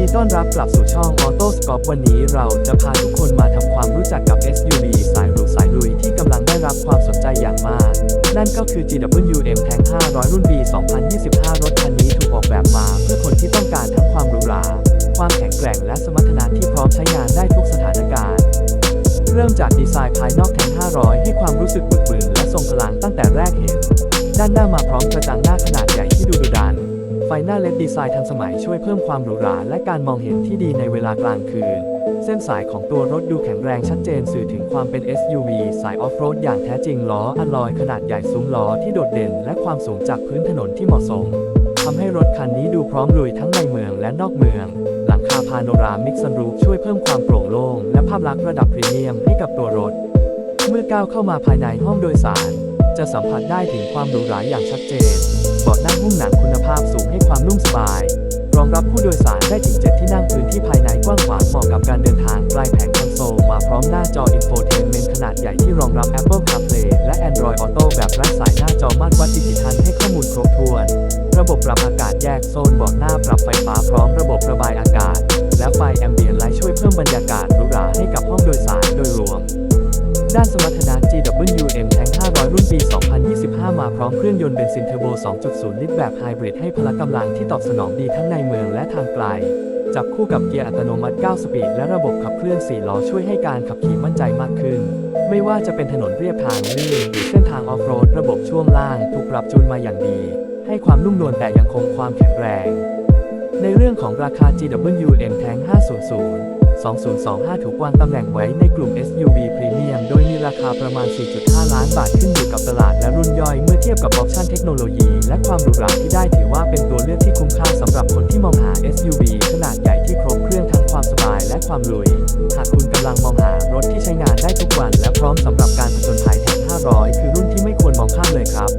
ดีต้อนรับกลับสู่ช่อง Auto Scope วันนี้เราจะพาทุกคนมาทำความรู้จักกับ SUV สายหรูสายลุยที่กำลังได้รับความสนใจอย่างมาก นั่นก็คือ GWM Tank 500 รุ่น B 2025 รถคันนี้ถูกออกแบบมาเพื่อคนที่ต้องการทั้งความหรูหรา ความแข็งแกร่งและสมรรถนะที่พร้อมใช้งานได้ทุกสถานการณ์เริ่มจากดีไซน์ภายนอกแทง500 ให้ความรู้สึกบึกบึนและทรงพลังตั้งแต่แรกเห็น ด้านหน้ามาพร้อมกระจังหน้าขนาดใหญ่ที่ดูดุดัน ฟหน้าเล็ดดีไซน์ทันสมัยช่วยเพิ่มความหรูหราและการมองเห็นที่ดีในเวลากลางคืน เส้นสายของตัวรถดูแข็งแรงชัดเจนสื่อถึงความเป็น SUV สายออฟโรดอย่างแท้จริงล้ออัลลอยขนาดใหญ่ซุ้มล้อที่โดดเด่น และความสูงจากพื้นถนนที่เหมาะสมทำให้รถคันนี้ดูพร้อมลุยทั้งในเมืองและนอกเมือง หลังคาพาโนรามิกซันรูฟช่วยเพิ่มความโปร่งโล่งและภาพลักษณ์ระดับพรีเมียมให้กับตัวรถ เมื่อก้าวเข้ามาภายในห้องโดยสาร จะสัมผัสได้ถึงความหรูหราอย่างชัดเจน นั่งหุ้มหนังคุณภาพสูงให้ความนุ่มสบาย รองรับผู้โดยสารได้ถึง 7 ที่นั่งพื้นที่ภายในกว้างขวางเหมาะกับการเดินทางไกลแผงคอนโซลมาพร้อมหน้าจออินโฟเทนเมนต์ขนาดใหญ่ที่รองรับ Apple CarPlay และ Android Auto แบบไร้สายหน้าจอมาตรวัดดิจิทัลให้ข้อมูลครบถ้วน ระบบปรับอากาศแยกโซนเบาะหน้าปรับไฟฟ้าพร้อมระบบระบายอากาศ และไฟแอมเบียนไลท์ช่วยเพิ่มบรรยากาศ ด้านสมรรถนะ GWM Tank 500 รุ่นปี 2025 มาพร้อมเครื่องยนต์เบนซินเทอร์โบ 2.0 ลิตรแบบไฮบริดให้พละกำลังที่ตอบสนองดีทั้งในเมืองและทางไกล จับคู่กับเกียร์อัตโนมัติ 9 สปีด และระบบขับเคลื่อน 4 ล้อช่วยให้การขับขี่มั่นใจมากขึ้น ไม่ว่าจะเป็นถนนเรียบทางลื่นหรือเส้นทางออฟโรด ระบบช่วงล่างถูกปรับจูนมาอย่างดี ให้ความนุ่มนวลแต่ยังคงความแข็งแรง ในเรื่องของราคา GWM Tank 500 2025 ถูกวางตำแหน่งไว้ในกลุ่ม SUV พรีเมียม โดยมีราคาประมาณ 4.5 ล้านบาทขึ้นอยู่กับตลาดและรุ่นย่อย เมื่อเทียบกับออปชันเทคโนโลยี และความหรูหราที่ได้ถือว่าเป็นตัวเลือกที่คุ้มค่าสำหรับคนที่มองหา SUV ขนาดใหญ่ที่ครบเครื่องทั้งความสบายและความลุย หากคุณกำลังมองหารถที่ใช้งานได้ทุกวัน และพร้อมสำหรับการผจญภัยแทน500 คือรุ่นที่ไม่ควรมองข้ามเลยครับ